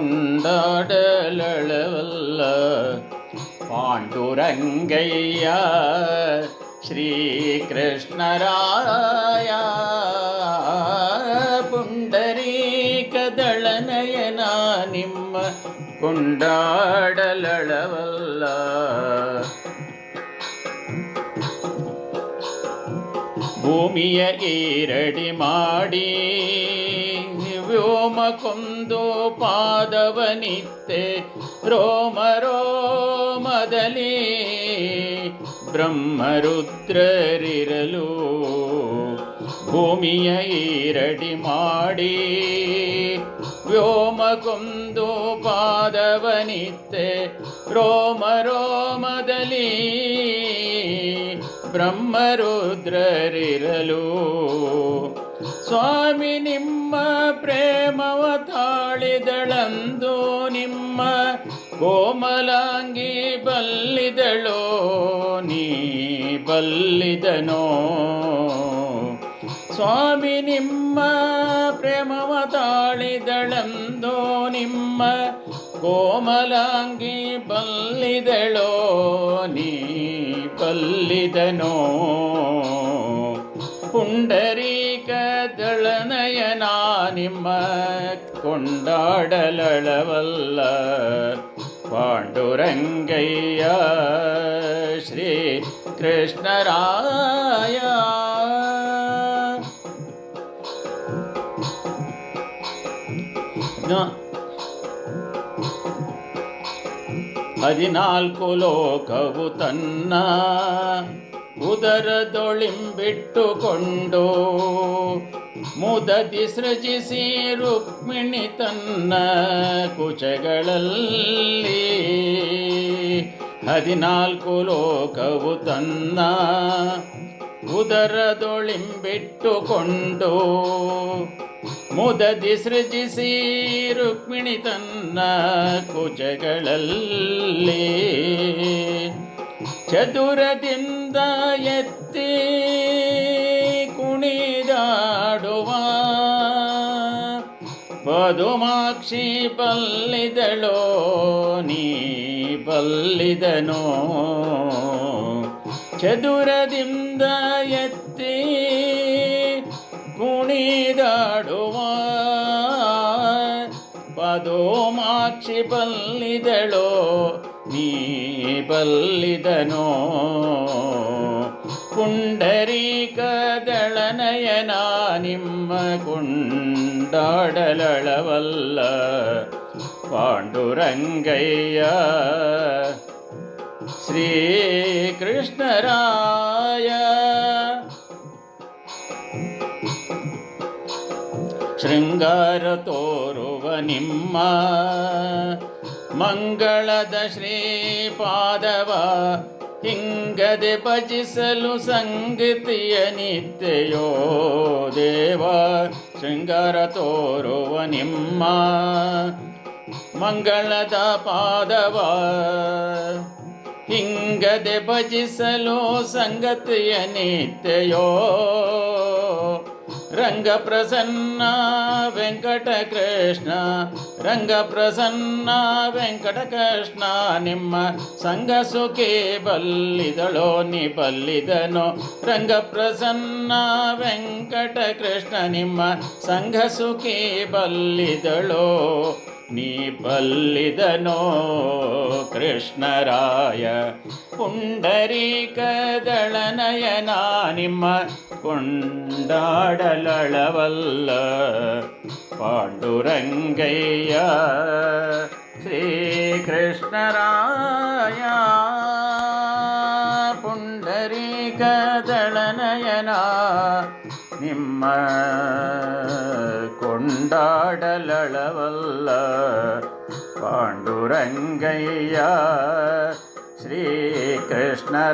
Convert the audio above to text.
ಕೊಂಡಾಡಲಳವಲ್ಲ ಪಾಂಡುರಂಗಯ್ಯ ಶ್ರೀಕೃಷ್ಣರಾಯ ಪುಂಡರೀಕದಳನಯನ ನಿಮ್ಮ ಕೊಂಡಾಡಲಳವಲ್ಲ ಭೂಮಿಯ ಈರಡಿ ಮಾಡಿ ವ್ಯೋಮ ಕೊಂದು ಪಾದವನಿತ್ತೆ. ರೋಮ ರೋಮದಲ್ಲಿ ಬ್ರಹ್ಮರುದ್ರರಿರಲು ಭೂಮಿಯ ಈರಡಿ ಮಾಡಿ. ವ್ಯೋಮ ಕೊಂದು ಪಾದವನಿತ್ತೆ. ರೋಮ ರೋಮದಲ್ಲಿ ಬ್ರಹ್ಮರುದ್ರರಿರಲು ಸ್ವಾಮಿ ನಿಮ್ಮ ಪ್ರೇಮವ ತಾಳಿದಳಂದು ನಿಮ್ಮ ಕೋಮಲಾಂಗಿ ಬಲ್ಲಿದಳೋ, ನೀ ಬಲ್ಲಿದನೋ. ಸ್ವಾಮಿ, ನಿಮ್ಮ ಪ್ರೇಮವ ತಾಳಿದಳಂದು ನಿಮ್ಮ ಕೋಮಲಾಂಗಿ ಬಲ್ಲಿದಳೋ, ನೀ ಬಲ್ಲಿದನೋ. ಪುಂಡರೀಕ ದಳನಯನ ನಿಮ್ಮ ಕೊಂಡಾಡಲಳವಲ್ಲ ಪಾಂಡುರಂಗಯ್ಯ ಶ್ರೀ ಕೃಷ್ಣರಾಯ ನ- ಹದಿನಾಲ್ಕು ಲೋಕವು ತನ್ನ ಉದರದೊಳಿಂಬಿಟ್ಟುಕೊಂಡು ಮುದದಿ ಸೃಜಿಸಿ ರುಕ್ಮಿಣಿ ತನ್ನ ಕುಚಗಳಲ್ಲಿ ಹದಿನಾಲ್ಕು ಲೋಕವು ತನ್ನ ಉದರದೊಳಿಂಬಿಟ್ಟುಕೊಂಡು ಮುದದಿ ಸೃಜಿಸಿ ರುಕ್ಮಿಣಿ ತನ್ನ ಕುಚಗಳಲ್ಲಿ ಚದುರದಿಂದ ಎತ್ತಿ ಕುಣಿದಾಡುವ ಪದುಮಾಕ್ಷಿ ಬಲ್ಲಿದಳೋ ನೀ ಬಲ್ಲಿದನೋ? ಚದುರದಿಂದ ಎತ್ತಿ ಕುಣಿದಾಡುವ ಪದೋಮಾಕ್ಷಿ ಬಲ್ಲಿದಳೋ ನೀ ಬಲ್ಲಿದನೋ? ಪುಂಡರೀಕದಳನಯನ ನಿಮ್ಮ ಕುಂಡಾಡಲಳವಲ್ಲ. ಪಾಂಡುರಂಗಯ್ಯ ಶ್ರೀಕೃಷ್ಣರಾಯ. ಶೃಂಗಾರ ತೋರುವ ನಿಮ್ಮ ಮಂಗಳದ ಶ್ರೀಪಾದವ, ಹಿಂಗದೆ ಭಜಿಸಲು ಸಂಗತಿಯ ನಿತ್ಯಯೋ ದೇವ, ಶೃಂಗಾರ ತೋರುವ ನಿಮ್ಮ ಮಂಗಳದ ಪಾದವ. ಹಿಂಗದೆ ಭಜಿಸಲು ಸಂಗತಿಯ ನಿತ್ಯಯೋ ರಂಗ ಪ್ರಸನ್ನ ವೆಂಕಟ ಕೃಷ್ಣ ರಂಗ ಪ್ರಸನ್ನ ವೆಂಕಟ ಕೃಷ್ಣ ನಿಮ್ಮ ಸಂಘ ಸುಖಿ ಬಲ್ಲಿದಳೋ, ನಿ ಬಲ್ಲಿದನೋ. ವೆಂಕಟ ಕೃಷ್ಣ ನಿಮ್ಮ ಸಂಘ ಸುಖಿ ಬಲ್ಲಿದಳೋ, ನೀ ಬಲ್ಲಿದನೋ. ಕೃಷ್ಣರಾಯ ಪುಂಡರೀಕದಳನಯನ ನಿಮ್ಮ ಕೊಂಡಾಡಲಳವಲ್ಲ ಪಾಂಡುರಂಗಯ್ಯ ಶ್ರೀಕೃಷ್ಣರಾಯ ಪುಂಡರೀಕದಳನಯನ ನಿಮ್ಮ ಕೊಂಡಾಡಲಳವಲ್ಲ ಪಾಂಡುರಂಗಯ್ಯ ಶ್ರೀಕೃಷ್ಣರಾಯ